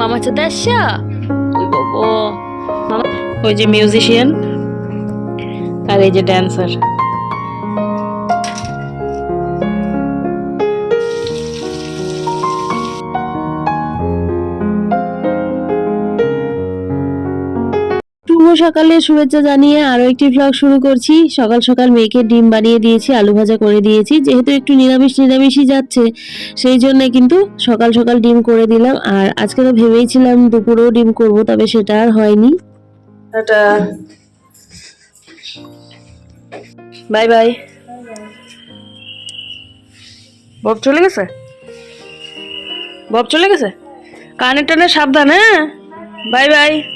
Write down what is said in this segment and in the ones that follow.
মামা সাথে আসছা ওই বাবা। মামা ওই যে মিউজিশিয়ান আর এই যে ড্যান্সার সকালে শুভেচ্ছা জানিয়ে আরও একটি ব্লগ শুরু করছি। সকাল সকাল মেয়েকে ডিম বানিয়ে দিয়েছি, আলু ভাজা করে দিয়েছি। যেহেতু একটু নিরামিষ, নিরামিষই যাচ্ছে, সেই জন্য কিন্তু সকাল সকাল ডিম করে দিলাম। আর আজকে তো ভেবেইছিলাম দুপুরেও ডিম করব, তবে সেটা আর হয়নি। Bye bye. বব চলে গেছে? বব চলে গেছে? কানে টানে সাবধান হ্যাঁ? Bye bye.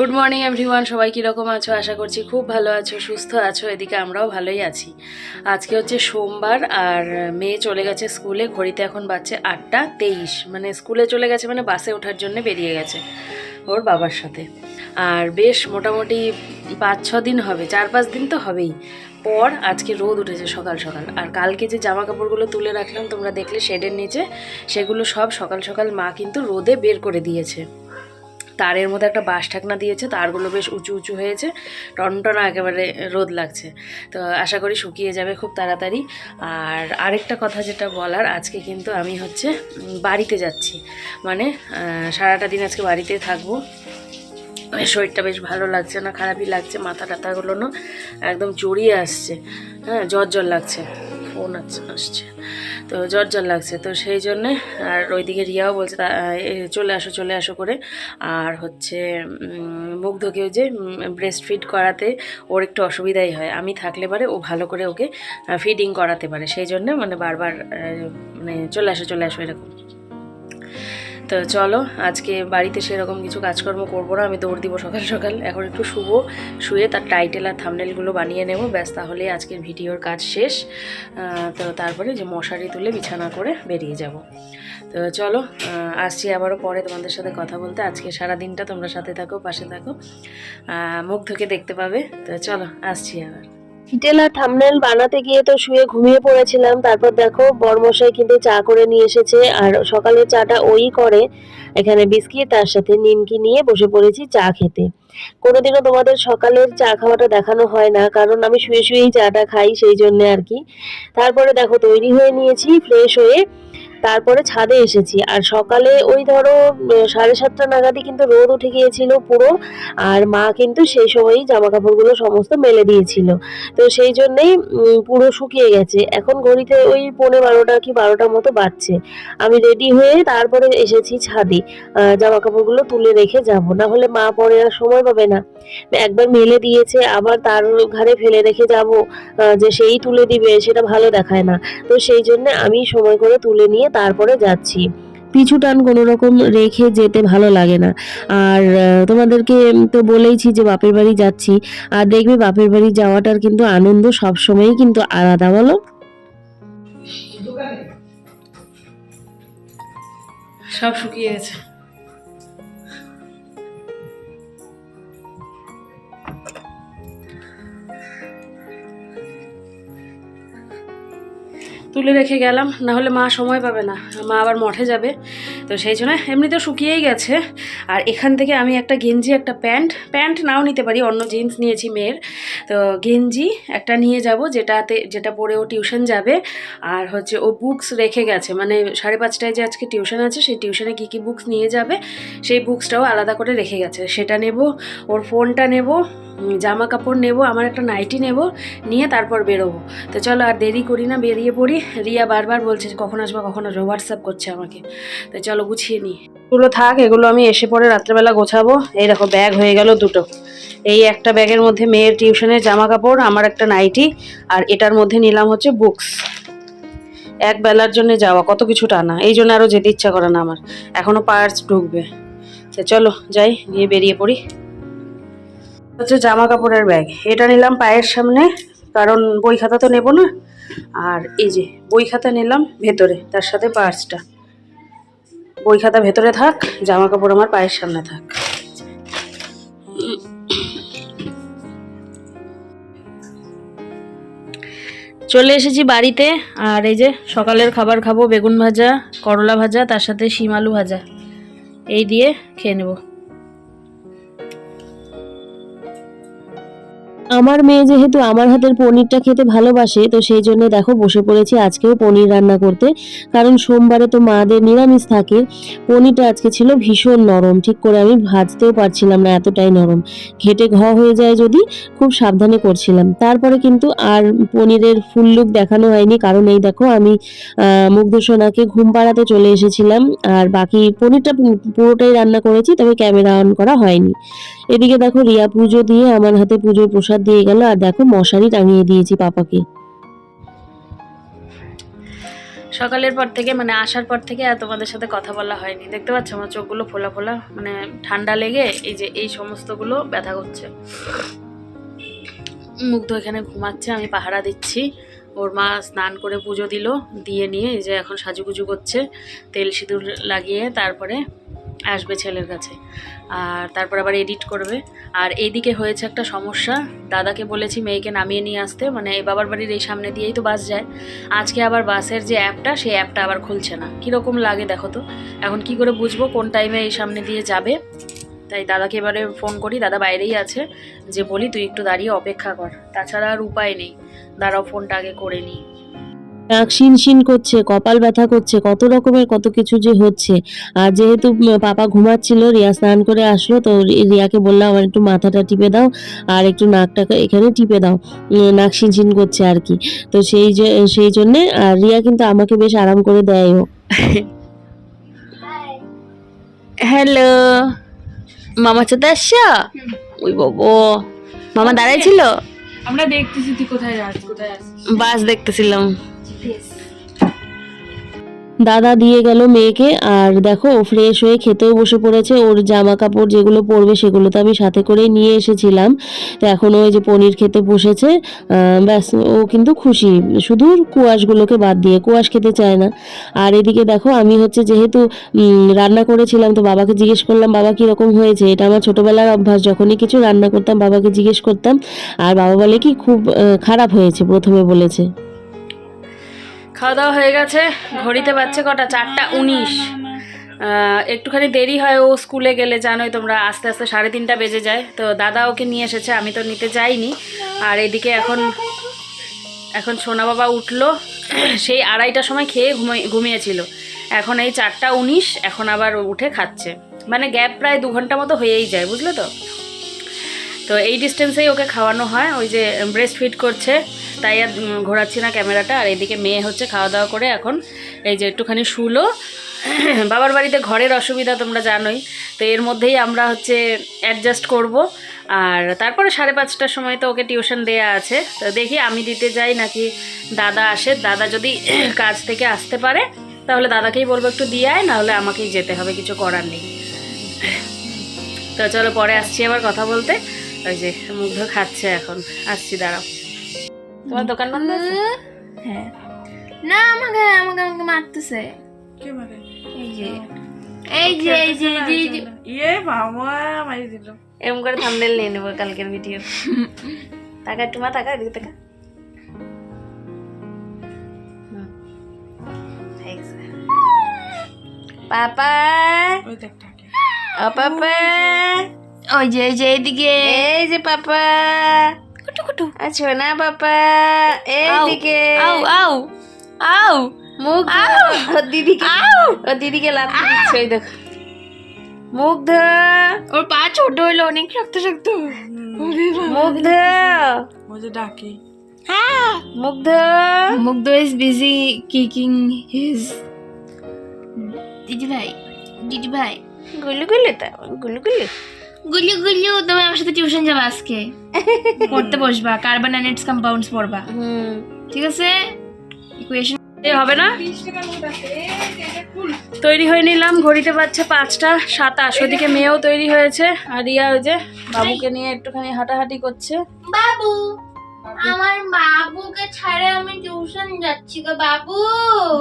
Good morning everyone সবাই কীরকম আছো? আশা করছি খুব ভালো আছো, সুস্থ আছো। এদিকে আমরাও ভালোই আছি। আজকে হচ্ছে সোমবার, আর মেয়ে চলে গেছে স্কুলে। ঘড়িতে এখন বাজছে আটটা তেইশ। মানে স্কুলে চলে গেছে মানে বাসে ওঠার জন্য বেরিয়ে গেছে ওর বাবার সাথে। আর বেশ মোটামুটি পাঁচ ছ দিন হবে চার পাঁচ দিন তো হবেই। পর আজকে রোদ উঠেছে সকাল সকাল। আর কালকে যে জামা কাপড়গুলো তুলে রাখলাম, তোমরা দেখলে শেডের নিচে, সেগুলো সব সকাল সকাল মা কিন্তু রোদে বের করে দিয়েছে। তারের মধ্যে একটা বাঁশ ঠাকনা দিয়েছে, তারগুলো বেশ উঁচু উঁচু হয়েছে। টনটনা একেবারে রোদ লাগছে। তো আশা করি শুকিয়ে যাবে খুব তাড়াতাড়ি। আর আরেকটা কথা যেটা বলার, আজকে কিন্তু আমি হচ্ছে বাড়িতে যাচ্ছি। মানে সারাটা দিন আজকে বাড়িতে থাকব। শরীরটা বেশ ভালো লাগছে না, খারাপই লাগছে, মাথা টাথাগুলো না একদম জড়িয়ে আসছে। হ্যাঁ জ্বর জ্বর লাগছে। ফোন আসছে আসছে। তো জ্বর জ্বর লাগছে। তো সেই জন্যে আর ওইদিকে রিয়াও বলছে চলে আসো চলে আসো করে। আর হচ্ছে মুগ্ধকেও যে ব্রেস্ট ফিড করাতে ওর একটু অসুবিধাই হয়। আমি থাকলে পারে ও ভালো করে ওকে ফিডিং করাতে পারে। সেই জন্য মানে বারবার মানে চলে আসো চলে আসো এরকম। তো চলো, আজকে বাড়িতে সেরকম কিছু কাজকর্ম করব না, আমি দৌড় দিব সকাল সকাল। এখন একটু শুভ শুয়ে তার টাইটেল আর থামনেলগুলো বানিয়ে নেব, ব্যাস তাহলেই আজকের ভিডিওর কাজ শেষ। তো তারপরে যে মশারি তুলে বিছানা করে বেরিয়ে যাব। তো চলো আসছি আবারও পরে তোমাদের সাথে কথা বলতে। আজকে সারা দিনটা তোমরা সাথে থাকো, পাশে থাকো। মুখ ধুকে দেখতে পাবে। তো চলো, আসছি আবার। আর থামনেল বানাতে গিয়ে তো শুয়ে ঘুমিয়ে পড়েছিলাম। তারপর দেখো, বরমশাই কিন্তু চা করে নিয়ে এসেছে আর সকালের চাটা ওই করে। এখানে বিস্কিট, তার সাথে নিমকি নিয়ে বসে পড়েছি চা খেতে। কোনোদিনও তোমাদের সকালের চা খাওয়াটা দেখানো হয় না, কারণ আমি শুয়ে শুয়েই চাটা খাই সেই জন্য আর কি। তারপরে দেখো, তৈরি হয়ে নিয়েছি, ফ্রেশ হয়ে তারপরে ছাদে এসেছি। আর সকালে ওই ধরো সাড়ে সাতটা নাগাদই কিন্তু রোদ উঠে গিয়েছিল পুরো। আর মা কিন্তু সেই সময়ই জামা কাপড়গুলো সমস্ত মেলে দিয়েছিল। তো সেই জন্যেই পুরো শুকিয়ে গেছে। এখন ঘড়িতে ওই পৌনে বারোটা কি বারোটার মতো বাজছে। আমি রেডি হয়ে তারপরে এসেছি ছাদে। জামা কাপড়গুলো তুলে রেখে যাব। না হলে মা পরে আর সময় পাবে না। একবার মেলে দিয়েছে, আবার তার ঘাড়ে ফেলে রেখে যাব। যে সেই তুলে দিবে, সেটা ভালো দেখায় না। তো সেই জন্য আমি সময় করে তুলে নিয়ে তারপরে যাচ্ছি। পিছু টান কোনো রকম রেখে যেতে ভালো লাগে না। আর তোমাদেরকে তো বলেইছি যে বাপের বাড়ি যাচ্ছি। আর দেখবে বাপের বাড়ি যাওয়াটার কিন্তু আনন্দ সবসময়ই কিন্তু আলাদা, বলো? সব শুকিয়ে গেছে। তুলে রেখে গেলাম, না হলে মা সময় পাবে না, মা আবার মঠে যাবে। তো সেই জন্য এমনিতে শুকিয়েই গেছে। আর এখান থেকে আমি একটা গেঞ্জি, একটা প্যান্ট প্যান্ট নাও নিতে পারি, অন্য জিন্স নিয়েছি মেয়ের। তো গেঞ্জি একটা নিয়ে যাব, যেটাতে, যেটা পরে ও টিউশন যাবে। আর হচ্ছে ও বুকস রেখে গেছে মানে সাড়ে পাঁচটায় যে আজকে টিউশন আছে, সেই টিউশনে কী কী বুকস নিয়ে যাবে, সেই বুকসটাও আলাদা করে রেখে গেছে। সেটা নেব, ওর ফোনটা নেব জামা কাপড় নেব, আমার একটা নাইটি নেব, নিয়ে তারপর বেরোবো। তো চলো আর দেরি করি না, বেরিয়ে পড়ি। রিয়া বারবার বলছে কখন আসব কখন আসব? হোয়াটসঅ্যাপ করছে আমাকে। তো চলো গুছিয়ে নিই। এগুলো থাক, এগুলো আমি এসে পরে রাত্রেবেলা গোছাবো। এই দেখো, ব্যাগ হয়ে গেল দুটো। এই একটা ব্যাগের মধ্যে মেয়ের টিউশনের জামা কাপড় আমার একটা নাইটি, আর এটার মধ্যে নিলাম হচ্ছে বুকস। এক বেলার জন্য যাওয়া, কত কিছু টানা। এই জন্য আরও যেতে ইচ্ছা করে না আমার। এখনও পার্স ঢুকবে। তো চলো, যাই, গিয়ে বেরিয়ে পড়ি। হচ্ছে জামা কাপড়ের ব্যাগ। এটা নিলাম পায়ের সামনে, কারণ বই খাতা তো নেব না। আর এই যে, বই খাতা নিলাম ভেতরে, তার সাথে পার্সটা। বই খাতা ভেতরে থাক জামা কাপড় আমার পায়ের সামনে থাক। চলে এসেছি বাড়িতে, আর এই যে সকালের খাবার খাব, বেগুন ভাজা, করলা ভাজা, তার সাথে শিম আলু ভাজা। এই দিয়ে খেয়ে নেব। আমার মেয়ে যেহেতু আমার হাতের পনিরটা খেতে ভালোবাসে তো সেই জন্য দেখো বসে পড়েছি আজকেও পনির রান্না করতে। কারণ সোমবারে তো মাদের নিরামিষ থাকে। পনিরটা আজকে ছিল ভীষণ নরম ঠিক করে আমি ভাজতেও পারছিলাম না এতটাই নরম। ঘেটে ঘ হয়ে যায় যদি খুব সাবধানে করছিলাম। তারপরে কিন্তু আর পনিরের ফুল লুক দেখানো হয়নি কারণ এই দেখো আমি আহ, মুগ্ধ ঘুম পাড়াতে চলে এসেছিলাম আর বাকি পনিরটা পুরোটাই রান্না করেছি তবে ক্যামেরা অন করা হয়নি। এদিকে দেখো রিয়া পুজো দিয়ে আমার হাতে পুজোর প্রসাদ দিয়ে গেল, আর দেখো মশারি টাঙিয়ে দিয়েছি পাপাকে। সকালের পর থেকে মানে আসার পর থেকে আর তোমাদের সাথে কথা বলা হয়নি। দেখতে পাচ্ছ আমার চোখগুলো ফোলা ফোলা মানে ঠান্ডা লেগে এই যে এই সমস্তগুলো ব্যথা করছে। মুগ্ধ এখানে ঘুমাচ্ছে, আমি পাহারা দিচ্ছি। ওর মা স্নান করে পুজো দিল, দিয়ে নিয়ে এই যে এখন সাজুগুজু করছে, তেল সিঁদুর লাগিয়ে তারপরে আসবে ছেলের কাছে। আর তারপর আবার এডিট করবে। আর এইদিকে হয়েছে একটা সমস্যা। দাদাকে বলেছি মেয়েকে নামিয়ে নিয়ে আসতে। মানে বাবার বাড়ির এই সামনে দিয়েই তো বাস যায়। আজকে আবার বাসের যে অ্যাপটা সেই অ্যাপটা আবার খুলছে না। কীরকম লাগে দেখো তো? এখন কি করে বুঝব কোন টাইমে এই সামনে দিয়ে যাবে? তাই দাদাকে এবারে ফোন করি। দাদা বাইরেই আছে। যে বলি, তুই একটু দাঁড়িয়ে অপেক্ষা কর। তাছাড়া আর উপায় নেই। দাঁড়াও ফোনটা আগে করে নিই। শিন শিন করছে কপাল ব্যথা করছে কত রকমের কত কিছু যে হচ্ছে। আর যেহেতু পাপা ঘুমাচ্ছিল রিয়া স্নান করে আসলো তো রিয়াকে বললাম আমার একটু মাথাটা টিপে দাও আর একটু নাকটাকে এখানে টিপে দাও। নাক শিন শিন করছে আর কি। তো সেই যে সেই জন্যে আর রিয়া কিন্তু আমাকে বেশ আরাম করে দেয় ও হ্যালো। মামা চোদ্দ আসছো? ওই বাবু। মামা দাঁড়াই ছিল? আমরা দেখতেছি তুই কোথায় যাস কোথায় বাস দেখতেছিলাম। দাদা দিয়ে গেল মেয়েকে, আর দেখো, ও ফ্রেশ হয়ে খেতেও বসে পড়েছে। ওর জামা কাপড় যেগুলো পরবে সেগুলো তো আমি সাথে করেই নিয়ে এসেছিলাম। তো এখন ওই যে পনির খেতে বসেছে ব্যাস, ও কিন্তু খুশি। শুধু কুয়াশগুলোকে বাদ দিয়ে, কুয়াশ খেতে চায় না। আর এদিকে দেখো, আমি হচ্ছে যেহেতু রান্না করেছিলাম, তো বাবাকে জিজ্ঞেস করলাম, বাবা, কীরকম হয়েছে? এটা আমার ছোটোবেলার অভ্যাস, যখনই কিছু রান্না করতাম, বাবাকে জিজ্ঞেস করতাম। আর বাবা বলে কি, খুব খারাপ হয়েছে, প্রথমে বলেছে। খাওয়া দাওয়া হয়ে গেছে, ঘড়িতে বাচ্চা কটা? চারটা উনিশ। একটুখানি দেরি হয়, ও স্কুলে গেলে জানোই তোমরা, আস্তে আস্তে সাড়ে তিনটা বেজে যায়। তো দাদা ওকে নিয়ে এসেছে, আমি তো নিতে যাইনি। আর এদিকে এখন এখন সোনা বাবা উঠল, সেই আড়াইটার সময় খেয়ে ঘুমিয়ে ঘুমিয়েছিল। এখন এই চারটা উনিশ, এখন আবার উঠে খাচ্ছে। মানে গ্যাপ প্রায় দু ঘণ্টা মতো হয়েই যায়, বুঝলে তো? তো এই ডিস্টেন্সেই ওকে খাওয়ানো হয়, ওই যে ব্রেস্ট ফিট করছে। তাই আর ঘোরাচ্ছি না ক্যামেরাটা। আর এদিকে মেয়ে হচ্ছে খাওয়া দাওয়া করে এখন এই যে একটুখানি শুলো। বাবার বাড়িতে ঘরের অসুবিধা তোমরা জানোই। তো এর মধ্যেই আমরা হচ্ছে অ্যাডজাস্ট করব। আর তারপরে সাড়ে পাঁচটার সময় তো ওকে টিউশন দেয়া আছে। তো দেখি আমি দিতে যাই নাকি দাদা আসে। দাদা যদি কাজ থেকে আসতে পারে, তাহলে দাদাকেই বলব একটু দিয়ে আয়, নাহলে আমাকেই যেতে হবে, কিছু করার নেই। তো চলো পরে আসছি আবার কথা বলতে। ওই যে মুগ্ধ খাচ্ছে এখন। আসছি, দাঁড়াও। তোমার দোকান বন্ধ আছে? হ্যাঁ। না আমাকে আমাকে আমাকে মারতেছে। কে মারে? এই যে। এই যে এই যে এই যে, ইয়ে বাবা মারি দিল। এরকম করে থাম্বনেল নিয়ে নেব কালকের ভিডিও টাকা একটু মা টাকা এদিকে টাকা পাপা। ওই দেখ টাকে ও পাপা। ওই যে এই যে এইদিকে। এই যে পাপা। কুটু কুটু। আছো না পাপা? এইদিকে। আউ আউ আউ মুখ ও দিদিকে ও দিদিকে লাথি দিচ্ছে ওই দেখো। মুগ্ধ ওর পা ছোট হইল অনেক শক্ত। শক্ত মুগ্ধ ও যে ডাকে। হ্যাঁ। মুগ্ধ মুগ্ধ ইজ বিজি কিকিং হিজ দিদি ভাই দিদি ভাই গুলু গুলু তা গুলু গুলু গুলিউ গুলিউ তুমি আমার সাথে টিউশন যাবা আজকে। পড়তে বসবা কার্বন অ্যান্ড কম্পাউন্ডস পড়বা। হুম। ঠিক আছে? ইকুয়েশন এ হবে না? তৈরি হয়ে নিলাম ঘড়িতে পাচ্ছে পাঁচটা সাতাশ। ওদিকে মেয়েও তৈরি হয়েছে আর রিয়া ওই যে বাবুকে নিয়ে একটুখানি হাঁটাহাঁটি করছে। বাবু আমার বাবুকে ছাড়ে আমি টিউশন যাচ্ছি গো বাবু।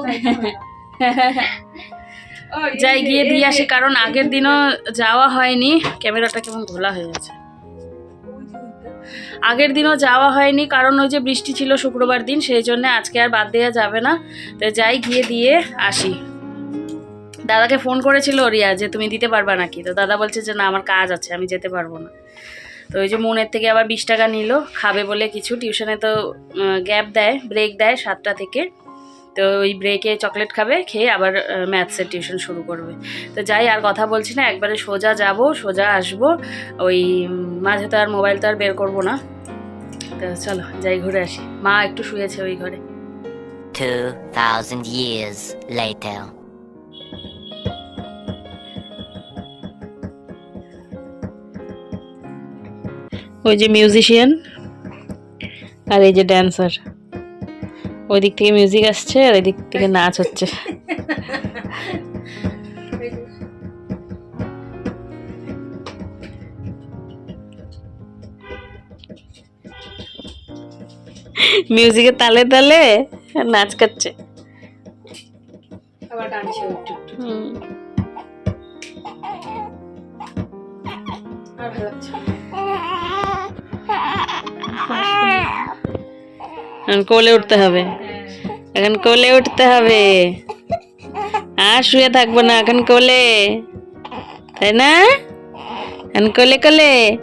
যাই, গিয়ে দিয়ে আসি, কারণ আগের দিনও যাওয়া হয়নি। ক্যামেরাটা কেমন ঘোলা হয়ে গেছে। আগের দিনও যাওয়া হয়নি, কারণ ওই যে বৃষ্টি ছিল শুক্রবার দিন, সেই জন্য আজকে আর বাদ দেওয়া যাবে না। তো যাই, গিয়ে দিয়ে আসি। দাদাকে ফোন করেছিল রিয়া যে, তুমি দিতে পারবা নাকি? তো দাদা বলছে যে, না, আমার কাজ আছে, আমি যেতে পারব না। তো ওই যে মনের থেকে আবার বিশ টাকা নিল, খাবে বলে কিছু। টিউশনে তো গ্যাপ দেয়, ব্রেক দেয় সাতটা থেকে। তো ওই ব্রেকে চকলেট খাবে খেয়ে আবার ম্যাথসের টিউশন শুরু করবে। তো যাই আর কথা বলছি না একবারে সোজা যাব সোজা আসব। ওই মাঝে তো আর মোবাইল তো আর বের করব না। তো চলো যাই ঘুরে আসি। মা একটু শুয়েছে ওই ঘরে। 2,000 years later. ওই যে মিউজিশিয়ান আর এই যে ড্যান্সার ওই দিক থেকে মিউজিক আসছে আর এই দিক থেকে নাচ হচ্ছে। মিউজিকের তালে তালে নাচ করছে। আবার একটু আর ভালো লাগছে? কোলে উঠতে হবে। এখন কোলে উঠতে হবে। আর শুয়ে থাকব না এখন কোলে। তাই না? এখন কোলে কোলে।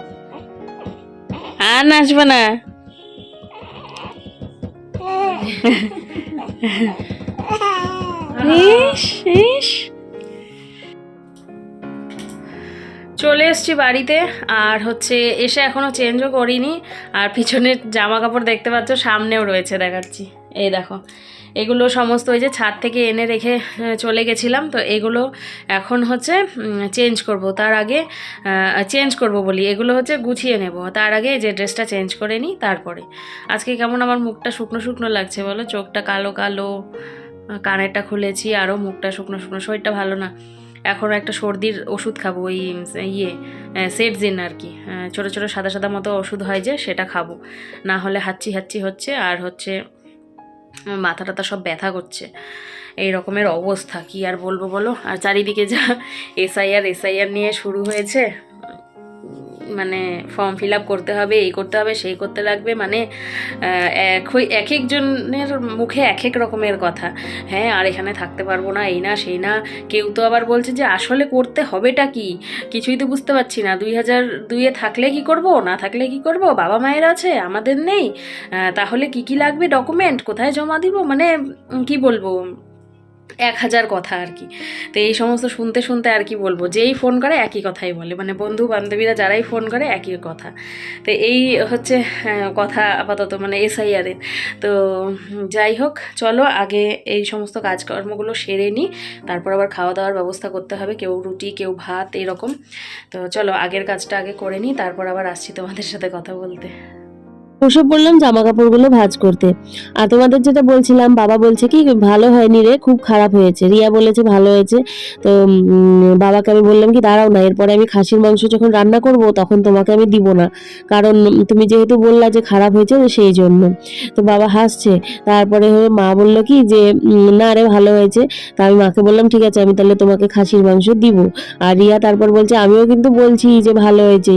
আর নাচবো না। ইস ইস। চলে এসছি বাড়িতে আর হচ্ছে এসে এখনও চেঞ্জও করিনি। আর পিছনের জামা কাপড় দেখতে পাচ্ছ, সামনেও রয়েছে দেখাচ্ছি। এই দেখো, এগুলো সমস্ত ওই যে ছাদ থেকে এনে রেখে চলে গেছিলাম। তো এগুলো এখন হচ্ছে চেঞ্জ করব। তার আগে চেঞ্জ করব বলি। এগুলো হচ্ছে গুছিয়ে নেব। তার আগে যে ড্রেসটা চেঞ্জ করে নিই, তারপরে। আজকে কেমন আমার মুখটা শুকনো শুকনো লাগছে বলো? চোখটা কালো কালো কানেরটা খুলেছি আরও মুখটা শুকনো শুকনো। শরীরটা ভালো না। এখনও একটা সর্দির ওষুধ খাব, ওই ইয়ে সেটজিন আর কি। ছোটো ছোটো সাদা সাদা মতো ওষুধ হয় যে সেটা খাব। না হলে হাচ্ছি হাচ্ছি হচ্ছে আর হচ্ছে মাথা টাথা সব ব্যথা করছে। এই রকমের অবস্থা, কি আর বলব বলো? আর চারিদিকে যা এসআইআর এসআইআর নিয়ে শুরু হয়েছে। মানে ফর্ম ফিল আপ করতে হবে, এই করতে হবে, সেই করতে লাগবে মানে এক এক একজনের মুখে এক এক রকমের কথা। হ্যাঁ আর এখানে থাকতে পারব না, এই না, সেই না। কেউ তো আবার বলছে যে, আসলে করতে হবেটা কি? কিছুই তো বুঝতে পারছি না। দুই হাজার দুইয়ে থাকলে কি করব? না থাকলে কি করব? বাবা মায়ের আছে, আমাদের নেই। তাহলে কি কি লাগবে ডকুমেন্ট কোথায় জমা দিব? মানে কি বলব? এক হাজার কথা আর কি। তো এই সমস্ত শুনতে শুনতে আর কি বলব, যেই ফোন করে একই কথাই বলে। মানে বন্ধু বান্ধবীরা যারাই ফোন করে একই কথা। তো এই হচ্ছে কথা আপাতত মানে এসআইআরের তো যাই হোক, চলো আগে এই সমস্ত কাজকর্মগুলো সেরে নিই তারপর আবার খাওয়া দাওয়ার ব্যবস্থা করতে হবে, কেউ রুটি, কেউ ভাত, এরকম। তো চলো আগের কাজটা আগে করে নিই তারপর আবার আসছি তোমাদের সাথে কথা বলতে। বসে পড়লাম জামা কাপড়গুলো ভাজ করতে। আর তোমাদের যেটা বলছিলাম, বাবা বলছে কি, ভালো হয়নি রে, খুব খারাপ হয়েছে। রিয়া বলেছে, ভালো হয়েছে। তো বাবাকে আমি বললাম কি, দাঁড়াও না, এরপরে আমি খাসির মাংস যখন রান্না করব, তখন তোমাকে আমি দিব না। কারণ তুমি যেহেতু বললা যে খারাপ হয়েছে সেই জন্য। তো বাবা হাসছে। তারপরে হয়ে মা বলল কি যে না রে, ভালো হয়েছে। তা আমি মাকে বললাম, ঠিক আছে, আমি তাহলে তোমাকে খাসির মাংস দিব। আর রিয়া তারপর বলছে, আমিও কিন্তু বলছি যে ভালো হয়েছে।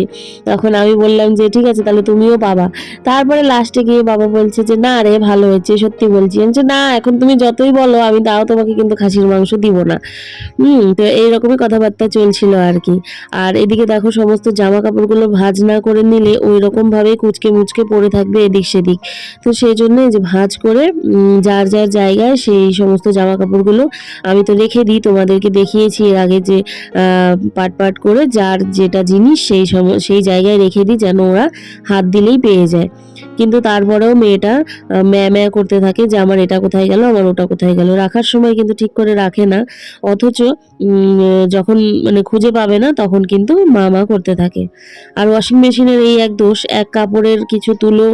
তখন আমি বললাম যে, ঠিক আছে, তাহলে তুমিও পাবা। তারপরে লাস্টে গিয়ে বাবা বলছে যে না রে ভালো হয়েছে সত্যি বলছি। বলছি, না এখন তুমি যতই বলো আমি তাও তোমাকে কিন্তু খাসির মাংস দিব না। হুম তো এইরকমই কথাবার্তা চলছিল আর কি। আর এদিকে দেখো সমস্ত জামা কাপড়গুলো ভাঁজ না করে নিলে ওই রকম ভাবে কুচকে মুচকে পড়ে থাকবে এদিক সেদিক। তো সেই জন্য যে ভাঁজ করে যার যার জায়গায় সেই সমস্ত জামা কাপড়গুলো আমি তো রেখে দিই তোমাদেরকে দেখিয়েছি এর আগে যে পাট পাট করে যার যেটা জিনিস সেই সেই জায়গায় রেখে দিই যেন ওরা হাত দিলেই পেয়ে যায়। কিন্তু তারপরেও মেয়েটা ম্যা ম্যা করতে থাকে যে আমার এটা কোথায় গেল, আমার ওটা কোথায় গেল। রাখার সময় কিন্তু ঠিক করে রাখে না। অথচ যখন মানে খুঁজে পাবে না, তখন কিন্তু মা মা করতে থাকে। আর ওয়াশিং মেশিনের এই এক দোষ, এক কাপড়ের কিছু তুলো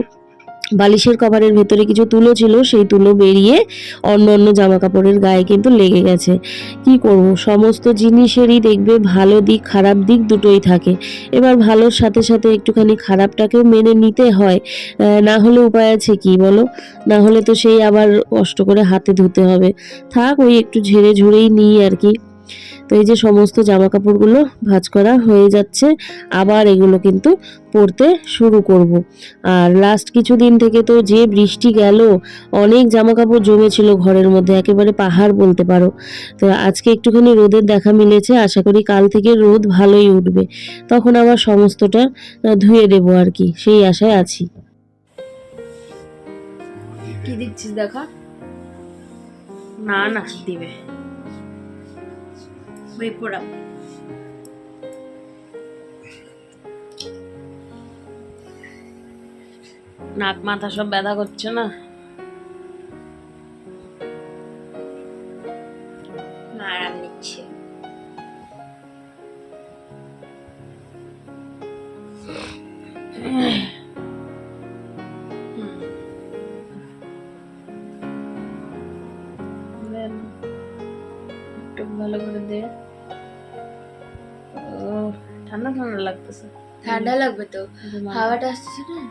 বালিশের কভারের ভেতরে কিছু তুলো ছিল, সেই তুলো বেরিয়ে অন্য অন্য জামা কাপড়ের গায়ে কিন্তু লেগে গেছে। কি করব? সমস্ত জিনিসেরই দেখবে ভালো দিক, খারাপ দিক দুটোই থাকে। এবার ভালোর সাথে সাথে একটুখানি খারাপটাকেও মেনে নিতে হয়। না হলে উপায় আছে কি বলো? না হলে তো সেই আবার কষ্ট করে হাতে ধুতে হবে। থাক, ওই একটু ঝেড়ে ঝুড়েই নিই আর কি। তো এই যে সমস্ত জামা কাপড়গুলো ভাঁজ করা হয়ে যাচ্ছে আবার এগুলো কিন্তু পরতে শুরু করব। আর লাস্ট কিছুদিন থেকে তো যে বৃষ্টি গেল অনেক জামা কাপড় জমেছিল ঘরের মধ্যে একেবারে পাহাড় বলতে পারো। তো আজকে একটুখানি রোদের দেখা মিলেছে আশা করি কাল থেকে রোদ ভালোই উঠবে। তখন আবার সমস্তটা ধুয়ে দেবো আর কি সেই আশায় আছি। কি দিচ্ছিস দেখা? না না দিবে। বেপোড়া নাক মাথা সব ব্যথা করছে না? আরাম ঠান্ডা লাগতেছে। ঠান্ডা লাগবে তো? হাওয়াটা না?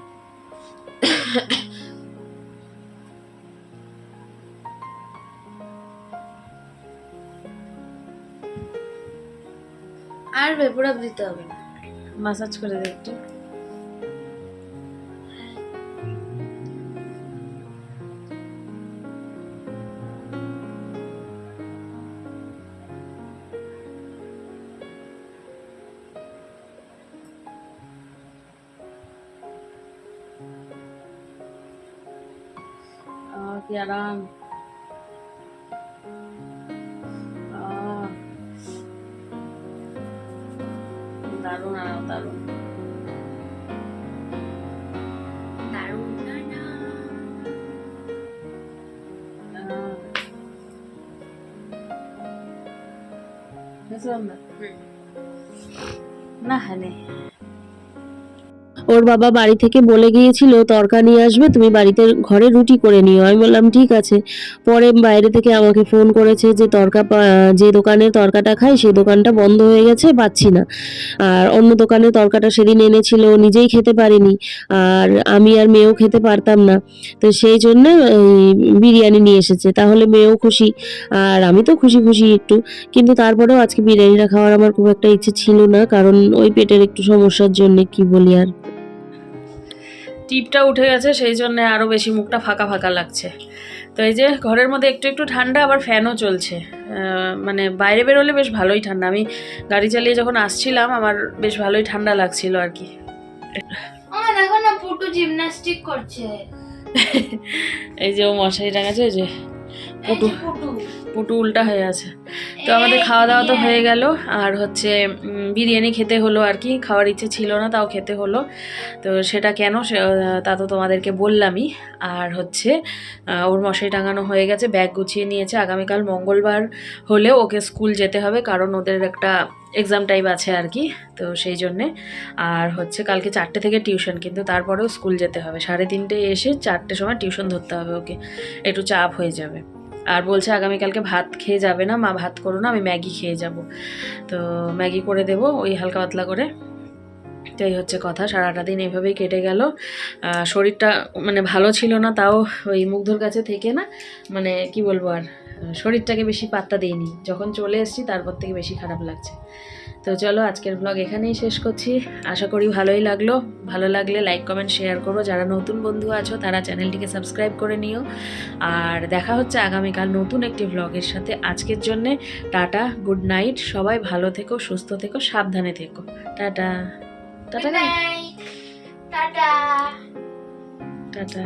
আর বেপুরা দিতে হবে না। মাসাজ করে দে একটু। আহ, কি আরাম আহ, দারুণ আরাম দারুণ দারুণ না না আহ। হয়েছে রান্না? না হ্যাঁ নেই ওর বাবা বাড়ি থেকে বলে গিয়েছিল, তরকা নিয়ে আসবে, তুমি বাড়িতে ঘরে রুটি করে নিও। আমি বললাম, ঠিক আছে। পরে বাইরে থেকে আমাকে ফোন করেছে যে তরকা যে দোকানে তরকাটা খাই, সেই দোকানটা বন্ধ হয়ে গেছে, পাচ্ছি না। আর অন্য দোকানে তরকাটা সেদিন এনেছিল নিজেই খেতে পারেনি। আর আমি আর মেয়েও খেতে পারতাম না। তো সেই জন্য বিরিয়ানি নিয়ে এসেছে। তাহলে মেয়েও খুশি। আর আমি তো খুশি খুশি একটু। কিন্তু তারপরেও আজকে বিরিয়ানিটা খাওয়ার আমার খুব একটা ইচ্ছে ছিল না। কারণ ওই পেটের একটু সমস্যার জন্য, কি বলি আর। টিপটা উঠে গেছে সেই জন্য আরও বেশি মুখটা ফাঁকা ফাঁকা লাগছে। তো এই যে ঘরের মধ্যে একটু একটু ঠান্ডা আবার ফ্যানও চলছে। মানে বাইরে বেরোলে বেশ ভালোই ঠান্ডা। আমি গাড়ি চালিয়ে যখন আসছিলাম আমার বেশ ভালোই ঠান্ডা লাগছিল আর কি। দেখো না পুটু জিমন্যাস্টিক করছে। এই যে ও মশারি টাঙাছে এই যে পুটু। যে পুটু উল্টা হয়ে আছে। তো আমাদের খাওয়া দাওয়া তো হয়ে গেল। আর হচ্ছে বিরিয়ানি খেতে হলো আর কি। খাওয়ার ইচ্ছে ছিল না, তাও খেতে হলো। তো সেটা কেন তা তো তোমাদেরকে বললামই। আর হচ্ছে ওর মশারি টাঙানো হয়ে গেছে, ব্যাগ গুছিয়ে নিয়েছে। আগামীকাল মঙ্গলবার হলে ওকে স্কুল যেতে হবে, কারণ ওদের একটা এক্সাম টাইপ আছে আর কি। তো সেই জন্যে, আর হচ্ছে কালকে চারটে থেকে টিউশন কিন্তু তারপরেও স্কুল যেতে হবে। সাড়ে তিনটে এসে চারটে সময় টিউশন ধরতে হবে ওকে। একটু চাপ হয়ে যাবে। আর বলছে আগামীকালকে ভাত খেয়ে যাবে না, মা ভাত করো না, আমি ম্যাগি খেয়ে যাব। তো ম্যাগি করে দেব ওই হালকা পাতলা করে। তো এই হচ্ছে কথা, সারাটা দিন এভাবেই কেটে গেল। শরীরটা মানে ভালো ছিল না, তাও ওই মুগ্ধর কাছে থেকে না মানে কি বলব আর, শরীরটাকে বেশি পাত্তা দিইনি। যখন চলে এসেছি, তারপর থেকে বেশি খারাপ লাগছে। তো চলো আজকের ব্লগ এখানেই শেষ করছি। আশা করি ভালোই লাগল। ভালো লাগলে লাইক কমেন্ট শেয়ার করো। যারা নতুন বন্ধু আছো তারা চ্যানেলটিকে সাবস্ক্রাইব করে নিও। আর দেখা হচ্ছে আগামীকাল নতুন একটি ব্লগের সাথে আজকের জন্যে। টাটা গুড নাইট সবাই ভালো থেকো সুস্থ থেকো সাবধানে থেকো। টাটা। টাটা. টাটা। টাটা।